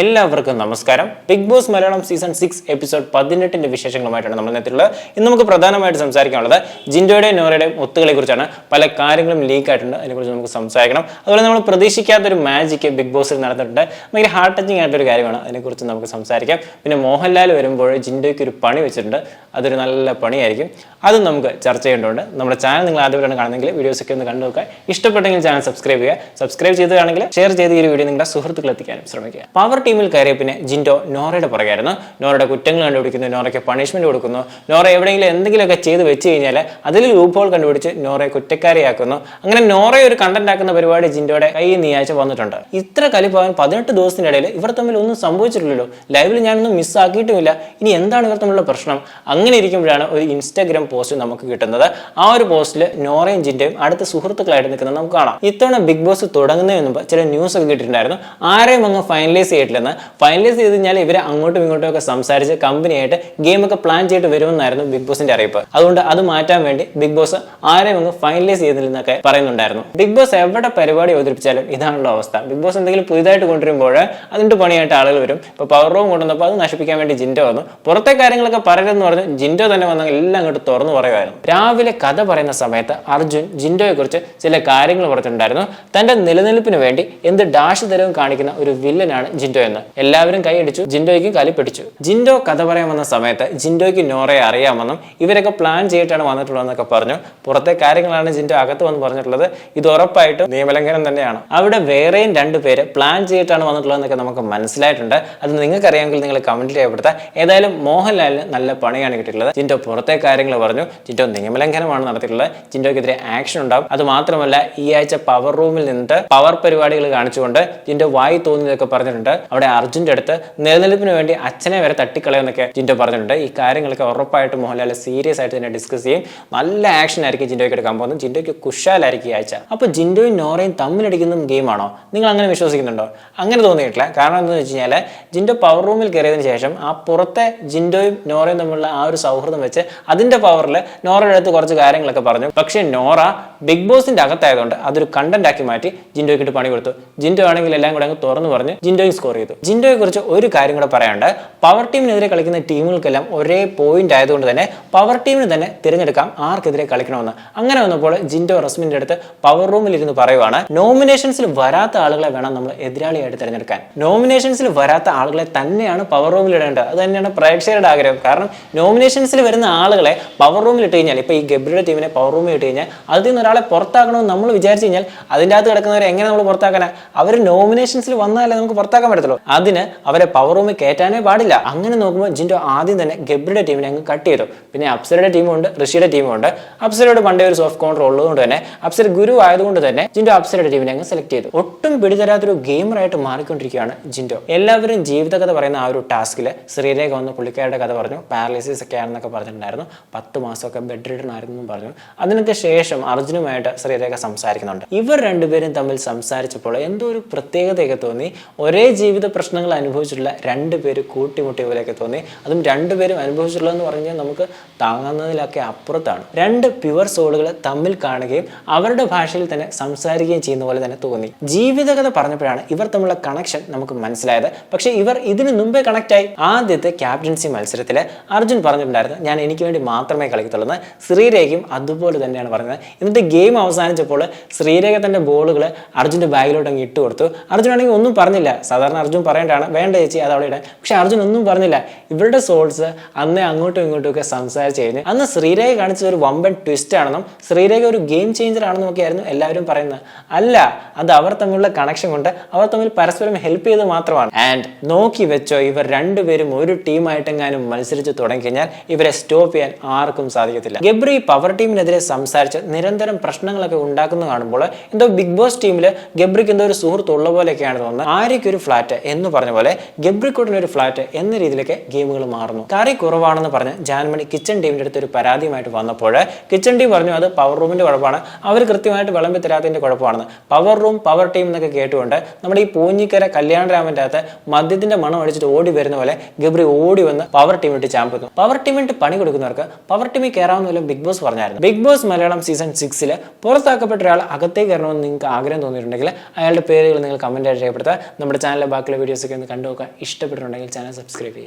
എല്ലാവർക്കും നമസ്കാരം. Bigg Boss Malayalam season six episode പതിനെട്ടിന്റെ വിശേഷങ്ങളുമായിട്ടാണ് നമ്മൾ നേരത്തിലുള്ളത് ഇന്ന് നമുക്ക് പ്രധാനമായിട്ട് സംസാരിക്കാനുള്ളത് ജിൻഡോയുടെയും നോറയുടെയും ഒത്തുകളെ കുറിച്ചാണ്. പല കാര്യങ്ങളും ലീക്ക് ആയിട്ടുണ്ട്. അതിനെക്കുറിച്ച് നമുക്ക് സംസാരിക്കണം. അതുപോലെ നമ്മൾ പ്രതീക്ഷിക്കാത്തൊരു മാജിക്ക് ബിഗ് ബോസിൽ നടന്നിട്ടുണ്ട്. ഭയങ്കര ഹാർട്ട് ടച്ചിങ് ആയിട്ടൊരു കാര്യമാണ്. അതിനെക്കുറിച്ച് നമുക്ക് സംസാരിക്കാം. പിന്നെ മോഹൻലാൽ വരുമ്പോൾ ജിൻഡോയ്ക്ക് ഒരു പണി വെച്ചിട്ടുണ്ട്. അതൊരു നല്ല പണിയായിരിക്കും. അതും നമുക്ക് ചർച്ച ചെയ്യേണ്ടതുണ്ട്. നമ്മുടെ ചാനൽ നിങ്ങൾ ആദ്യമായിട്ടാണ് കാണുന്നെങ്കിൽ വീഡിയോസ് ഒക്കെ ഒന്ന് കണ്ടു നോക്കുക. ഇഷ്ടപ്പെട്ടെങ്കിൽ ചാനൽ സബ്സ്ക്രൈബ് ചെയ്യുക. സബ്സ്ക്രൈബ് ചെയ്തതാണെങ്കിൽ ഷെയർ ചെയ്ത് ഈ വീഡിയോ നിങ്ങളുടെ സുഹൃത്തുക്കൾ എത്തിക്കാനും ശ്രമിക്കുക. പവർ ടീമിൽ കയറിയ പിന്നെ ജിൻഡോ നോറയുടെ പുറകെയായിരുന്നു. നോറയുടെ കുറ്റങ്ങൾ കണ്ടുപിടിക്കുന്നു. നോറയ്ക്ക് പണിഷ്മെന്റ് കൊടുക്കുന്നു. നോറ എവിടെയെങ്കിലും എന്തെങ്കിലുമൊക്കെ ചെയ്ത് വെച്ച് കഴിഞ്ഞാൽ അതിൽ ലൂപ്പോൾ കണ്ടുപിടിച്ച് നോറയെ കുറ്റക്കാരിയാക്കുന്നു. അങ്ങനെ നോറയെ ഒരു കണ്ടന്റ് ആക്കുന്ന പരിപാടി ജിൻഡോയുടെ കൈ നീയാഴ്ച വന്നിട്ടുണ്ട്. ഇത്ര കലിപ്പാവാൻ പതിനെട്ട് ദിവസത്തിനിടയിൽ ഇവർ തമ്മിൽ ഒന്നും സംഭവിച്ചിട്ടില്ലല്ലോ. ലൈവിൽ ഞാനൊന്നും മിസ്സാക്കിയിട്ടുമില്ല ഇനി എന്താണ് ഇവർ തമ്മിലുള്ള പ്രശ്നം? അങ്ങനെ ഇരിക്കുമ്പോഴാണ് ഒരു ഇൻസ്റ്റാഗ്രാം പോസ്റ്റ് നമുക്ക് കിട്ടുന്നത്. ആ ഒരു പോസ്റ്റിൽ നോറേഞ്ചിന്റെയും അടുത്ത സുഹൃത്തുക്കളായിട്ട് നിൽക്കുന്നത് നമുക്ക് കാണാം. ഇത്തവണ ബിഗ് ബോസ് തുടങ്ങുന്നതിന് മുമ്പ് ചില ന്യൂസ് ഒക്കെ കിട്ടിയിട്ടുണ്ടായിരുന്നു. ആരെയും അങ്ങ് ഫൈനലൈസ് ചെയ്തിട്ടില്ലെന്ന്. ഫൈനലൈസ് ചെയ്ത് കഴിഞ്ഞാൽ ഇവരെ അങ്ങോട്ടും ഇങ്ങോട്ടും ഒക്കെ സംസാരിച്ച് കമ്പനിയായിട്ട് ഗെയിം ഒക്കെ പ്ലാൻ ചെയ്തിട്ട് വരുമെന്നായിരുന്നു ബിഗ് ബോസിന്റെ അറിയിപ്പ്. അതുകൊണ്ട് അത് മാറ്റാൻ വേണ്ടി ബിഗ് ബോസ് ആരെയും അങ്ങ് ഫൈനലൈസ് ചെയ്തില്ലെന്നൊക്കെ പറയുന്നുണ്ടായിരുന്നു. ബിഗ് ബോസ് എവിടെ പരിപാടി അവതരിപ്പിച്ചാലും ഇതാണല്ലോ അവസ്ഥ. ബിഗ് ബോസ് എന്തെങ്കിലും പുതിയതായിട്ട് കൊണ്ടുവരുമ്പോൾ അതിന്റെ പണിയായിട്ട് ആളുകൾ വരും. ഇപ്പൊ പവർ റൂം കൊണ്ടുവന്നപ്പോൾ അത് നശിപ്പിക്കാൻ വേണ്ടി ജിൻഡ വന്നു. പുറത്തെ കാര്യങ്ങളൊക്കെ പറയരുതെന്ന് പറഞ്ഞ് ജിൻഡോ തന്നെ വന്ന എല്ലാം അങ്ങോട്ട് തുറന്നു പറയുമായിരുന്നു. രാവിലെ കഥ പറയുന്ന സമയത്ത് അർജുൻ ജിൻഡോയെ കുറിച്ച് ചില കാര്യങ്ങൾ പറഞ്ഞിട്ടുണ്ടായിരുന്നു. തന്റെ നിലനിൽപ്പിന് വേണ്ടി എന്ത് ഡാഷ് തരവും കാണിക്കുന്ന ഒരു വില്ലനാണ് ജിൻഡോ എന്ന് എല്ലാവരും കൈയടിച്ചു ജിൻഡോയ്ക്ക് കലി പിടിച്ചു. ജിൻഡോ കഥ പറയാൻ വന്ന സമയത്ത് ജിൻഡോയ്ക്ക് നോറയെ അറിയാമെന്നും ഇവരൊക്കെ പ്ലാൻ ചെയ്തിട്ടാണ് വന്നിട്ടുള്ളതെന്നൊക്കെ പറഞ്ഞു. പുറത്തെ കാര്യങ്ങളാണ് ജിൻഡോ അകത്ത് വന്ന് പറഞ്ഞിട്ടുള്ളത്. ഇത് ഉറപ്പായിട്ടും നിയമലംഘനം തന്നെയാണ്. അവിടെ വേറെയും രണ്ടു പേര് പ്ലാൻ ചെയ്തിട്ടാണ് വന്നിട്ടുള്ളതെന്നൊക്കെ നമുക്ക് മനസ്സിലായിട്ടുണ്ട്. അത് നിങ്ങൾക്ക് അറിയാമെങ്കിൽ നിങ്ങൾ കമന്റിൽ രേഖപ്പെടുത്താം. ഏതായാലും മോഹൻലാലിന് നല്ല പണിയാണ് കിട്ടിയിട്ടുള്ളത് ജിൻഡോ പുറത്തെ കാര്യങ്ങൾ പറഞ്ഞു. ജിൻഡോ നിയമലംഘനമാണ് നടത്തിയിട്ടുള്ളത്. ജിൻഡോക്കെതിരെ ആക്ഷൻ ഉണ്ടാവും. അത് മാത്രമല്ല ഈ ആഴ്ച പവർ റൂമിൽ നിന്നിട്ട് പവർ പരിപാടികൾ കാണിച്ചുകൊണ്ട് ജിൻഡോ വായി തോന്നിയതൊക്കെ പറഞ്ഞിട്ടുണ്ട്. അവിടെ അർജുന്റെ അടുത്ത് നിലനിൽപ്പിന് വേണ്ടി അച്ഛനെ വരെ തട്ടിക്കളയെന്നൊക്കെ ജിൻഡോ പറഞ്ഞിട്ടുണ്ട്. ഈ കാര്യങ്ങളൊക്കെ ഉറപ്പായിട്ട് മോഹൻലാൽ സീരിയസ് ആയിട്ട് തന്നെ ഡിസ്കസ് ചെയ്യും. നല്ല ആക്ഷൻ ആയിരിക്കും ജിൻഡോയ്ക്ക് എടുക്കാൻ പോകുന്നത്. ജിൻഡോയ്ക്ക് കുശാലായിരിക്കും ഈ ആഴ്ച. അപ്പോൾ ജിൻഡോയും നോറയും തമ്മിലടിക്കുന്ന ഗെയിമാണോ നിങ്ങൾ അങ്ങനെ വിശ്വസിക്കുന്നുണ്ടോ? അങ്ങനെ തോന്നിയിട്ടില്ല. കാരണം എന്താണെന്ന് വെച്ച് കഴിഞ്ഞാൽ ജിൻഡോ പവർ റൂമിൽ കയറിയതിന് ശേഷം ആ പുറത്തെ ജിൻഡോയും നോറയും തമ്മിലുള്ള ആ ഒരു സൗഹൃദം വെച്ച് അതിന്റെ പവറിൽ നോറയുടെ അടുത്ത് കുറച്ച് കാര്യങ്ങളൊക്കെ പറഞ്ഞു. പക്ഷേ നോറ ബിഗ് ബോസിന്റെ അകത്തായതുകൊണ്ട് അതൊരു കണ്ടന്റ് ആക്കി മാറ്റി ജിൻഡോയ്ക്കിട്ട് പണി കൊടുത്തു. ജിൻഡോ ആണെങ്കിൽ എല്ലാം കൂടെ അങ്ങ് തുറന്നു പറഞ്ഞ് ജിൻഡോയും സ്കോർ ചെയ്തു. ജിൻഡോയെ കുറിച്ച് ഒരു കാര്യം കൂടെ പറയാണ്ട് പവർ ടീമിനെതിരെ കളിക്കുന്ന ടീമുകൾക്കെല്ലാം ഒരേ പോയിന്റ് ആയതുകൊണ്ട് തന്നെ പവർ ടീമിന് തന്നെ തിരഞ്ഞെടുക്കാം ആർക്കെതിരെ കളിക്കണമെന്ന്. അങ്ങനെ വന്നപ്പോൾ ജിൻഡോ റസ്മിന്റെ അടുത്ത് പവർ റൂമിൽ ഇരുന്ന് പറയുവാണ് നോമിനേഷൻസിൽ വരാത്ത ആളുകളെ വേണം നമ്മൾ എതിരാളിയായിട്ട് തിരഞ്ഞെടുക്കാൻ. നോമിനേഷൻസിൽ വരാത്ത ആളുകളെ തന്നെയാണ് പവർ റൂമിൽ ഇടേണ്ടത്. അത് തന്നെയാണ് പ്രേക്ഷകരുടെ ആഗ്രഹം. കാരണം നോമിനേഷൻസിൽ വരുന്ന ആളുകളെ പവർ റൂമിൽ ഇട്ട് കഴിഞ്ഞാൽ ഇപ്പോൾ ഈ ഗബ്രിയുടെ ടീമിനെ പവർ റൂമിൽ ഇട്ട് കഴിഞ്ഞാൽ അതിൽ നിന്ന് ഒരാളെ പുറത്താക്കണമെന്ന് നമ്മൾ വിചാരിച്ചു കഴിഞ്ഞാൽ അതിന്റെ അകത്ത് കിടക്കുന്നവരെ എങ്ങനെ നമ്മൾ പുറത്താക്കാനാ? അവർ നോമിനേഷൻസിൽ വന്നാലേ നമുക്ക് പുറത്താക്കാൻ പറ്റത്തുള്ളൂ. അതിന് അവരെ പവർ റൂമിൽ കയറ്റാനേ പാടില്ല. അങ്ങനെ നോക്കുമ്പോൾ ജിൻഡോ ആദ്യം തന്നെ ഗബ്രിയുടെ ടീമിനെ അങ്ങ് കട്ട് ചെയ്തു. പിന്നെ അപ്സരയുടെ ടീമുണ്ട് ഋഷിയുടെ ടീമുണ്ട് അപ്സരയോട് പണ്ടേ ഒരു സോഫ്റ്റ് കോൺട്രോൾ ഉള്ളതുകൊണ്ട് തന്നെ അപ്സര ഗുരു ആയതുകൊണ്ട് തന്നെ ജിൻഡോ അപ്സരയുടെ ടീമിനെ അങ്ങ് സെലക്ട് ചെയ്തു. ഒട്ടും പിടിതരാത്തൊരു ഗെയിമറായിട്ട് മാറിക്കൊണ്ടിരിക്കുകയാണ് ജിൻഡോ. എല്ലാവരും ജീവിതകഥ പറയുന്ന ആ ഒരു ടാസ്കിൽ ശ്രീരേഖ വന്ന് പുള്ളിക്കാരുടെ കഥ പറഞ്ഞു. പാരലൈസിസ് ഒക്കെ ആണെന്നൊക്കെ പറഞ്ഞിട്ടുണ്ടായിരുന്നു. പത്ത് മാസമൊക്കെ ബെഡ് റിട്ടൺ ആയിരുന്നു പറഞ്ഞു. അതിനൊക്കെ ശേഷം അർജുനുമായിട്ട് ശ്രീരേഖ സംസാരിക്കുന്നുണ്ട്. ഇവർ രണ്ടുപേരും തമ്മിൽ സംസാരിച്ചപ്പോൾ എന്തോ ഒരു പ്രത്യേകതയൊക്കെ തോന്നി. ഒരേ ജീവിത പ്രശ്നങ്ങൾ അനുഭവിച്ചിട്ടുള്ള രണ്ട് പേര് കൂട്ടിമുട്ടിയ പോലെയൊക്കെ തോന്നി. അതും രണ്ടുപേരും അനുഭവിച്ചിട്ടുള്ളതെന്ന് പറഞ്ഞാൽ നമുക്ക് താങ്ങുന്നതിലൊക്കെ അപ്പുറത്താണ്. രണ്ട് പ്യുവർ സോളുകൾ തമ്മിൽ കാണുകയും അവരുടെ ഭാഷയിൽ തന്നെ സംസാരിക്കുകയും ചെയ്യുന്ന പോലെ തന്നെ തോന്നി. ജീവിതകഥ പറഞ്ഞപ്പോഴാണ് ഇവർ തമ്മിലുള്ള കണക്ഷൻ നമുക്ക് മനസ്സിലായത്. പക്ഷേ ഇവർ ഇതിനു മുമ്പേ കണക്റ്റായി ആദ്യത്തെ ക്യാപ്റ്റൻസി മത്സരത്തിൽ അർജുൻ പറഞ്ഞിട്ടുണ്ടായിരുന്നു. ഞാൻ എനിക്ക് വേണ്ടി മാത്രമേ കളിക്കത്തുള്ളൂ. ശ്രീരേഖയും അതുപോലെ തന്നെയാണ് പറഞ്ഞത്. എന്നിട്ട് ഗെയിം അവസാനിച്ചപ്പോൾ ശ്രീരേഖ തന്റെ ബോളുകൾ അർജുന്റെ ബാഗിലോട്ട് അങ്ങ് ഇട്ട് കൊടുത്തു. അർജുൻ ആണെങ്കിൽ ഒന്നും പറഞ്ഞില്ല. സാധാരണ അർജുൻ പറയേണ്ടതാണ്. വേണ്ട ചേച്ചി അത് അവിടെ ഇടാൻ. പക്ഷെ അർജുൻ ഒന്നും പറഞ്ഞില്ല. ഇവരുടെ സോൾസ് അന്നേ അങ്ങോട്ടും ഇങ്ങോട്ടും ഒക്കെ സംസാരിച്ച് കഴിഞ്ഞ് അന്ന് ശ്രീരേഖ കാണിച്ചത് ഒരു വമ്പൻ ട്വിസ്റ്റ് ആണെന്നും ശ്രീരേഖ ഒരു ഗെയിം ചേഞ്ചർ ആണെന്നും ഒക്കെ ആയിരുന്നു എല്ലാവരും പറയുന്നത്. അല്ല അത് അവർ തമ്മിലുള്ള കണക്ഷൻ കൊണ്ട് അവർ തമ്മിൽ പരസ്പരം ഹെൽപ്പ് ചെയ്ത് മാത്രമാണ്. ആൻഡ് നോക്കി വെച്ചോ ഇവർ രണ്ടുപേരും ഒരു ടീമായിട്ടെങ്ങാനും മത്സരിച്ച് തുടങ്ങിക്കഴിഞ്ഞാൽ ഇവരെ സ്റ്റോപ്പ് ചെയ്യാൻ ആർക്കും സാധിക്കത്തില്ല. ഗബ്രി പവർ ടീമിനെതിരെ സംസാരിച്ച് നിരന്തരം പ്രശ്നങ്ങളൊക്കെ ഉണ്ടാക്കുന്ന കാണുമ്പോൾ എന്തോ ബിഗ് ബോസ് ടീമിൽ ഗബ്രിക്ക് എന്തോ ഒരു സുഹൃത്ത് ഉള്ള പോലെയൊക്കെയാണ് തോന്നുന്നത്. ആര്യയ്ക്ക് ഒരു ഫ്ലാറ്റ് എന്ന് പറഞ്ഞ പോലെ ഗബ്രിക്കുട്ടിന് ഒരു ഫ്ലാറ്റ് എന്ന രീതിയിലൊക്കെ ഗെയിമുകൾ മാറുന്നു. കറി കുറവാണെന്ന് പറഞ്ഞ് ജാൻമണി കിച്ചൺ ടീമിന്റെ അടുത്ത് ഒരു പരാതിയുമായിട്ട് വന്നപ്പോൾ കിച്ചൺ ടീം പറഞ്ഞു അത് പവർ റൂമിന്റെ കുഴപ്പമാണ്. അവർ കൃത്യമായിട്ട് വിളമ്പി തരാത്തതിന്റെ കുഴപ്പമാണെന്ന് പവർ റൂം പവർ ടീം എന്നൊക്കെ കേട്ടുകൊണ്ട് നമ്മുടെ ഈ പൂഞ്ഞിക്കര കല്യാണരാമന്റെ അകത്ത് മദ്യത്തിന്റെ മണം അടിച്ചിട്ട് ഓടി വരുന്ന പോലെ ഗബ്രി ഓടി വന്ന് പവർ ടീമിട്ട് ചാമ്പുന്നു പവർ ടീമിട്ട് പണി കൊടുക്കുന്നവർക്ക് പവർ ടീമിൽ കയറാവുന്ന വല്ല ബിഗ് ബോസ് പറഞ്ഞായിരുന്നു? ബിഗ് ബോസ് മലയാളം സീസൺ സിക്സിൽ പുറത്താക്കപ്പെട്ട ഒരാൾ അകത്തേക്ക് കയറണമെന്ന് നിങ്ങൾക്ക് ആഗ്രഹം തോന്നിയിട്ടുണ്ടെങ്കിൽ അയാളുടെ പേരുകൾ നിങ്ങൾ കമന്റ് ആയിട്ട് രേഖപ്പെടുത്തുക. നമ്മുടെ ചാനലിലെ ബാക്കി ബാക്കിയുള്ള വീഡിയോസൊക്കെ ഒന്ന് കണ്ടു നോക്കുക ഇഷ്ടപ്പെട്ടിട്ടുണ്ടെങ്കിൽ ചാനൽ സബ്സ്ക്രൈബ് ചെയ്യുക.